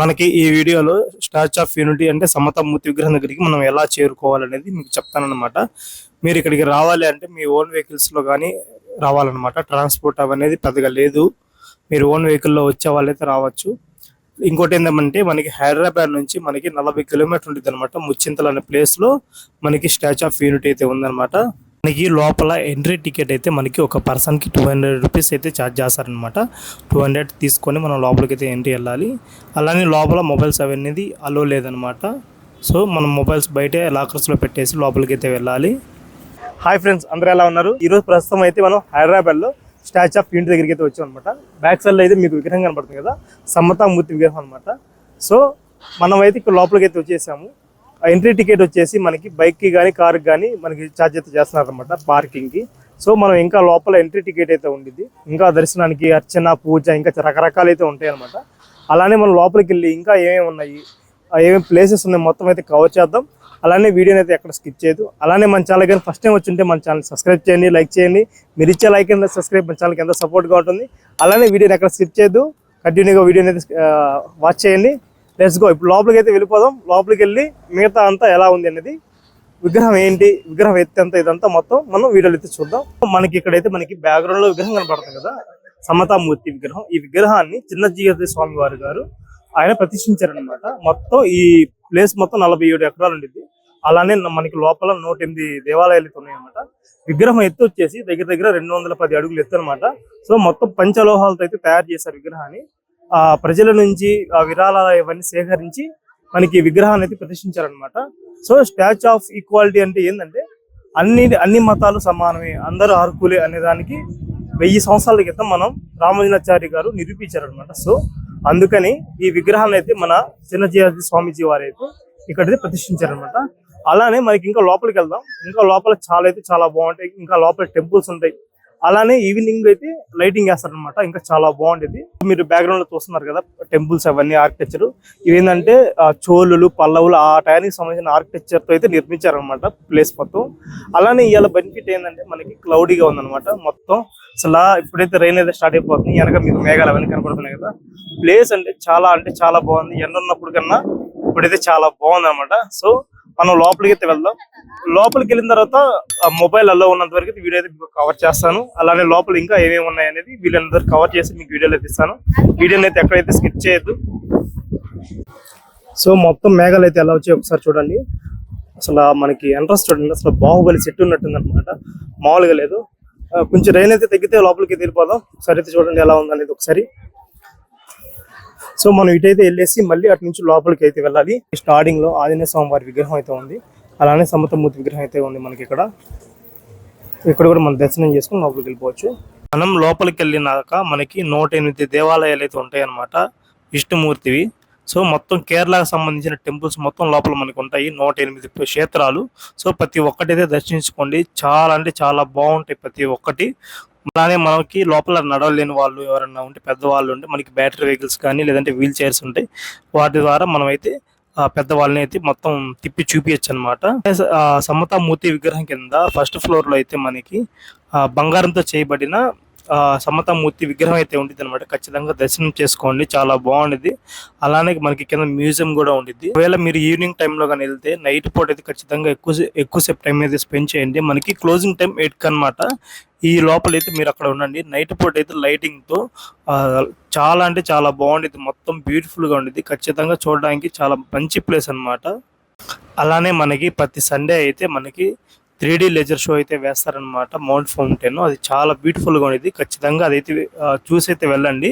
మనకి ఈ వీడియోలో స్టాచ్యూ ఆఫ్ యూనిటీ అంటే సమతామూర్తి విగ్రహం దగ్గరికి మనం ఎలా చేరుకోవాలనేది మీకు చెప్తానమాట మీరు ఇక్కడికి రావాలి అంటే మీ ఓన్ వెహికల్స్లో కానీ రావాలన్నమాట. ట్రాన్స్పోర్ట్ అనేది పెద్దగా లేదు. మీరు ఓన్ వెహికల్లో వచ్చే వాళ్ళైతే రావచ్చు. ఇంకోటి ఏంటంటే మనకి హైదరాబాద్ నుంచి మనకి నలభై కిలోమీటర్ ఉంటుంది అనమాట ముచ్చింతలు అనే ప్లేస్లో మనకి స్టాచ్యూ ఆఫ్ యూనిటీ అయితే ఉందన్నమాట. మనకి లోపల ఎంట్రీ టికెట్ అయితే మనకి ఒక పర్సన్కి టూ హండ్రెడ్ రూపీస్ అయితే ఛార్జ్ చేస్తారనమాట టూ హండ్రెడ్ తీసుకొని మనం లోపలికి అయితే ఎంట్రీ వెళ్ళాలి. అలానే లోపల మొబైల్స్ అవన్నీ అలో లేదనమాట సో మనం మొబైల్స్ బయటే లాకర్స్లో పెట్టేసి లోపలికి అయితే వెళ్ళాలి. హాయ్ ఫ్రెండ్స్ అందరూ ఎలా ఉన్నారు? ఈరోజు ప్రస్తుతం అయితే మనం హైదరాబాద్లో స్టాచ్యూ ఆఫ్ యూనిట్ దగ్గరికి అయితే వచ్చాం అనమాట బ్యాక్ సైడ్లో అయితే మీకు విగ్రహం కనపడుతుంది కదా? సమతామూర్తి విగ్రహం అనమాట సో మనం అయితే ఇక్కడ లోపలికి అయితే వచ్చేసాము. ఎంట్రీ టికెట్ వచ్చేసి మనకి బైక్కి కానీ కార్కి కానీ మనకి ఛార్జ్ అయితే చేస్తున్నారు అనమాట పార్కింగ్కి. సో మనం ఇంకా లోపల ఎంట్రీ టికెట్ అయితే ఉండిద్ది. ఇంకా దర్శనానికి అర్చన పూజ ఇంకా రకరకాలు అయితే ఉంటాయి అనమాట అలానే మనం లోపలికి వెళ్ళి ఇంకా ఏమేమి ఉన్నాయి ఏమేమి ప్లేసెస్ ఉన్నాయి మొత్తం అయితే కవర్ చేద్దాం. అలానే వీడియోని అయితే ఎక్కడ స్కిప్ చేయదు. అలానే మన ఛానల్ కానీ ఫస్ట్ టైం వచ్చింటే మన ఛానల్ సబ్స్క్రైబ్ చేయండి లైక్ చేయండి. మీరు ఇచ్చే లైక్ అండ్ సబ్స్క్రైబ్ మన ఛానల్కి ఎంత సపోర్ట్గా ఉంటుంది. అలానే వీడియోని ఎక్కడ స్కిప్ చేయదు. కంటిన్యూగా వీడియోని అయితే వాచ్ చేయండి. లెట్స్ గో ఇప్పుడు లోపలికి అయితే వెళ్ళిపోదాం. లోపలికి వెళ్ళి మిగతా అంతా ఎలా ఉంది అనేది విగ్రహం ఏంటి విగ్రహం ఎత్తి అంతా ఇదంతా మొత్తం మనం వీడియోలు అయితే చూద్దాం. మనకి ఇక్కడైతే మనకి బ్యాక్గ్రౌండ్లో విగ్రహం కనపడుతుంది కదా సమతామూర్తి విగ్రహం. ఈ విగ్రహాన్ని చిన్న జీవతి స్వామి వారి గారు ఆయన ప్రతిష్ఠించారనమాట మొత్తం ఈ ప్లేస్ మొత్తం నలభై ఏడు ఎకరాలు ఉండేది అలానే మనకి లోపల నూట ఎనిమిది దేవాలయాలు అయితే ఉన్నాయన్నమాట. విగ్రహం ఎత్తు వచ్చేసి దగ్గర దగ్గర రెండు వందల పది అడుగులు ఎత్తు అనమాట సో మొత్తం పంచలోహాలతో అయితే తయారు చేశారు విగ్రహాన్ని. ఆ ప్రజల నుంచి ఆ విరాళాలు ఇవన్నీ సేకరించి మనకి విగ్రహాన్ని అయితే ప్రతిష్ఠించారనమాట సో స్టాచ్యూ ఆఫ్ ఈక్వాలిటీ అంటే ఏంటంటే అన్ని అన్ని మతాలు సమానమే అందరూ అర్హులే అనే దానికి వెయ్యి సంవత్సరాల క్రితం మనం రామానుజాచారి గారు నిరూపించారనమాట సో అందుకని ఈ విగ్రహాన్ని అయితే మన చిన్నజీవి స్వామీజీ వారు అయితే ఇక్కడైతే ప్రతిష్ఠించారనమాట అలానే మనకి ఇంకా లోపలికి వెళ్దాం. ఇంకా లోపల చాలా అయితే చాలా బాగుంటాయి. ఇంకా లోపల టెంపుల్స్ ఉంటాయి. అలానే ఈవినింగ్ అయితే లైటింగ్ వేస్తారనమాట ఇంకా చాలా బాగుండేది. మీరు బ్యాక్గ్రౌండ్లో చూస్తున్నారు కదా టెంపుల్స్ అవన్నీ ఆర్కిటెక్చర్ ఇవేంటంటే ఆ, చోళులు పల్లవులు ఆ టైంకి సంబంధించిన ఆర్కిటెక్చర్తో అయితే నిర్మించారనమాట ప్లేస్ మొత్తం. అలానే ఇవాళ బెనిఫిట్ ఏంటంటే మనకి క్లౌడీగా ఉందన్నమాట. మొత్తం అసలు ఇప్పుడైతే రైన్ అయితే స్టార్ట్ అయిపోతుంది. వెనక మీకు మేఘాలు అవన్నీ కనపడుతున్నాయి కదా. ప్లేస్ అంటే చాలా అంటే చాలా బాగుంది. ఎండ ఉన్నప్పుడు కన్నా ఇప్పుడైతే చాలా బాగుంది అనమాట సో మనం లోపలికి అయితే వెళ్దాం. లోపలికి వెళ్ళిన తర్వాత మొబైల్ అల్లో ఉన్నంత వరకు అయితే వీడియో అయితే మీకు కవర్ చేస్తాను. అలానే లోపల ఇంకా ఏమేమి ఉన్నాయి అనేది వీళ్ళందరూ కవర్ చేసి మీకు వీడియోలో అయితే ఇస్తాను. వీడియోని అయితే ఎక్కడైతే స్కిప్ చేయొద్దు. సో మొత్తం మేఘాలు అయితే ఎలా వచ్చాయి ఒకసారి చూడండి. అసలు మనకి ఎంట్రన్స్ చూడండి. అసలు బాహుబలి సెట్ ఉన్నట్టుంది అనమాట మామూలుగా లేదు. కొంచెం రైన్ అయితే తగ్గితే లోపలికి వెళ్ళిపోదాం. ఒకసారి అయితే చూడండి ఎలా ఉందనేది ఒకసారి. సో మనం ఇటైతే వెళ్ళేసి మళ్ళీ అటు నుంచి లోపలికి అయితే వెళ్ళాలి. స్టార్టింగ్లో ఆంజనేయ స్వామి వారి విగ్రహం అయితే ఉంది. అలానే సమతమూర్తి విగ్రహం అయితే ఉంది మనకి ఇక్కడ. ఇక్కడ కూడా మనం దర్శనం చేసుకుని లోపలికి వెళ్ళిపోవచ్చు. మనం లోపలికి వెళ్ళినాక మనకి నూట ఎనిమిది దేవాలయాలు అయితే ఉంటాయన్నమాట విష్ణుమూర్తివి. సో మొత్తం కేరళకు సంబంధించిన టెంపుల్స్ మొత్తం లోపల మనకు ఉంటాయి నూట ఎనిమిది క్షేత్రాలు. సో ప్రతి ఒక్కటి అయితే దర్శించుకోండి. చాలా అంటే చాలా బాగుంటాయి ప్రతి ఒక్కటి. అలానే మనకి లోపల నడవలేని వాళ్ళు ఎవరన్నా ఉంటే పెద్దవాళ్ళు ఉంటే మనకి బ్యాటరీ వెహికల్స్ కానీ లేదంటే వీల్ చైర్స్ ఉంటాయి. వాటి ద్వారా మనమైతే ఆ పెద్ద వాళ్ళని అయితే మొత్తం తిప్పి చూపించచ్చు అనమాట సమతామూర్తి విగ్రహం కింద ఫస్ట్ ఫ్లోర్లో అయితే మనకి బంగారంతో చేయబడిన సమతామూర్తి విగ్రహం అయితే ఉండిద్ది అనమాట ఖచ్చితంగా దర్శనం చేసుకోండి. చాలా బాగుండేది అలానే మనకి కింద మ్యూజియం కూడా ఉండిద్ది. ఒకవేళ మీరు ఈవినింగ్ టైంలో కానీ వెళ్తే నైట్ పూట అయితే ఖచ్చితంగా ఎక్కువ ఎక్కువసేపు టైం అయితే స్పెండ్ చేయండి. మనకి క్లోజింగ్ టైం ఎయిట్ అనమాట ఈ లోపల అయితే మీరు అక్కడ ఉండండి. నైట్ పూట అయితే లైటింగ్తో చాలా అంటే చాలా బాగుండేది మొత్తం బ్యూటిఫుల్గా ఉండేది ఖచ్చితంగా చూడడానికి చాలా మంచి ప్లేస్ అన్నమాట. అలానే మనకి ప్రతి సండే అయితే మనకి త్రీ డీ లెజర్ షో అయితే వేస్తారనమాట మౌంట్ ఫౌంటైన్ అది చాలా బ్యూటిఫుల్గా ఉండేది. ఖచ్చితంగా అదైతే చూసి అయితే వెళ్ళండి.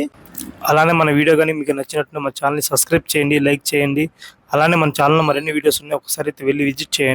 అలానే మన వీడియో కానీ మీకు నచ్చినట్టు మా ఛానల్ని సబ్స్క్రైబ్ చేయండి లైక్ చేయండి. అలానే మన ఛానల్లో మరిన్ని వీడియోస్ ఉన్నాయి ఒకసారి అయితే వెళ్ళి విజిట్ చేయండి.